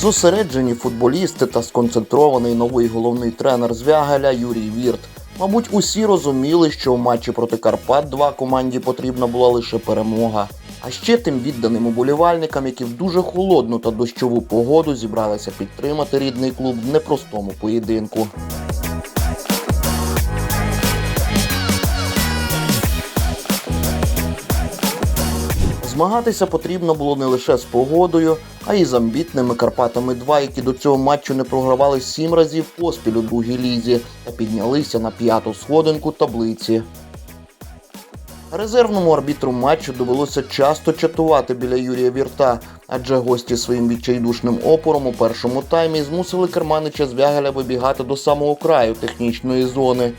Зосереджені футболісти та сконцентрований новий головний тренер Звягеля Юрій Вірт. Мабуть, усі розуміли, що в матчі проти Карпат 2 команді потрібна була лише перемога. А ще тим відданим уболівальникам, які в дуже холодну та дощову погоду зібралися підтримати рідний клуб в непростому поєдинку. Змагатися потрібно було не лише з погодою, а й з амбітними Карпатами 2, які до цього матчу не програвали сім разів поспіль у другій лізі та піднялися на п'яту сходинку таблиці. Резервному арбітру матчу довелося часто чатувати біля Юрія Вірта, адже гості своїм відчайдушним опором у першому таймі змусили керманича Звягеля вибігати до самого краю технічної зони.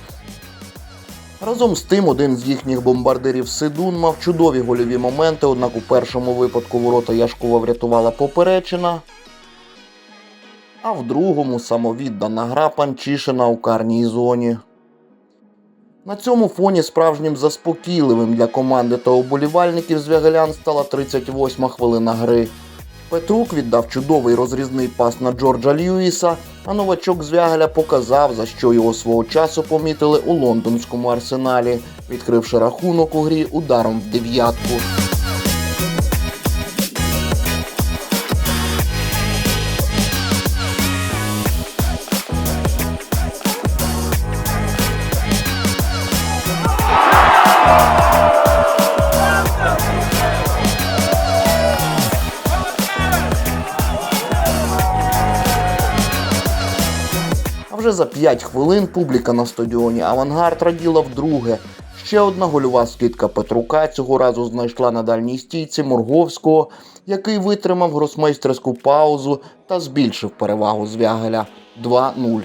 Разом з тим, один з їхніх бомбардирів Сидун мав чудові гольові моменти, однак у першому випадку ворота Яшкова врятувала поперечина. А в другому самовіддана гра Панчишина у карній зоні. На цьому фоні справжнім заспокійливим для команди та уболівальників звягелян стала 38 хвилина гри. Петрук віддав чудовий розрізний пас на Джорджа Льюіса, а новачок Звягеля показав, за що його свого часу помітили у лондонському арсеналі, відкривши рахунок у грі ударом в дев'ятку. Вже за 5 хвилин публіка на стадіоні Авангард раділа вдруге. Ще одна гольова скидка Петрука цього разу знайшла на дальній стійці Морговського, який витримав гросмейстерську паузу та збільшив перевагу Звягеля 2-0.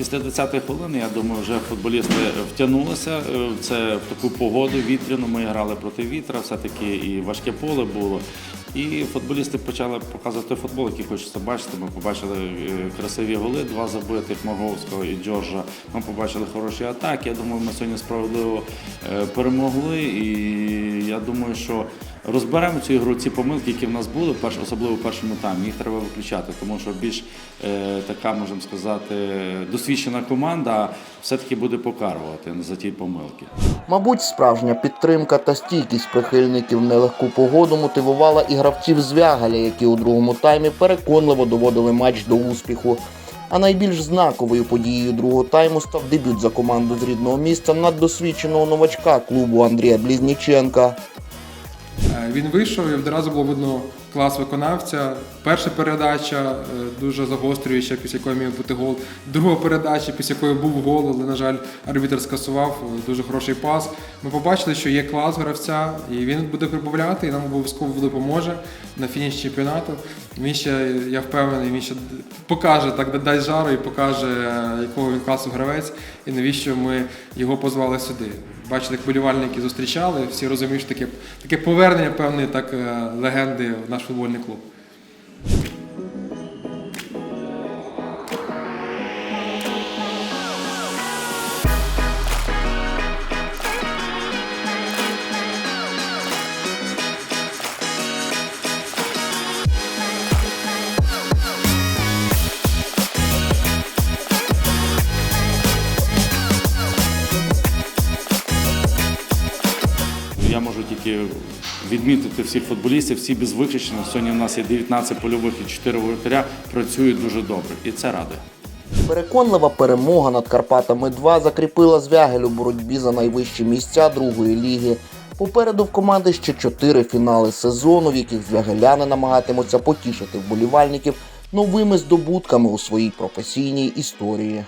Після 20-ї хвилини, я думаю, вже футболісти втягнулися е, це в таку погоду вітряну. Ми грали проти вітра, все-таки і важке поле було. І футболісти почали показувати футбол, який хочеться бачити. Ми побачили е, красиві голи, два забитих Моговського і Джорджа. Ми побачили хороші атаки. Я думаю, ми сьогодні справедливо е, перемогли. І я думаю, що розберемо цю ігру, ці помилки, які в нас були, особливо в першому таймі. Їх треба виключати, тому що більш е, така, можемо сказати, досвідчена команда все-таки буде покарувати за ті помилки. Мабуть, справжня підтримка та стійкість прихильників нелегку погоду мотивувала і гравців Звягаля, які у другому таймі переконливо доводили матч до успіху. А найбільш знаковою подією другого тайму став дебют за команду з рідного міста наддосвідченого новачка клубу Андрія Блізніченка. Він вийшов і одразу було видно клас виконавця. Перша передача е, дуже загострююча, після якої міг бути гол. Друга передача, після якої був гол, але, на жаль, арбітр скасував. Е, Дуже хороший пас. Ми побачили, що є клас гравця, і він буде прибавляти, і нам обов'язково допоможе на фініш чемпіонату. Він ще, я впевнений, він ще покаже, так дасть жару і покаже, е, якого він класу гравець, і навіщо ми його позвали сюди. Бачили, як болівальники зустрічали, всі розуміють, що таке, таке повернення певної так, е, легенди в наш футбольний клуб. Можу відмітити всіх футболістів, всі без виключення. Сьогодні у нас є 19 польових і 4 воротаря, працюють дуже добре. І це радує. Переконлива перемога над Карпатами 2 закріпила Звягель у боротьбі за найвищі місця другої ліги. Попереду в команди ще чотири фінали сезону, в яких звягеляни намагатимуться потішити вболівальників новими здобутками у своїй професійній історії.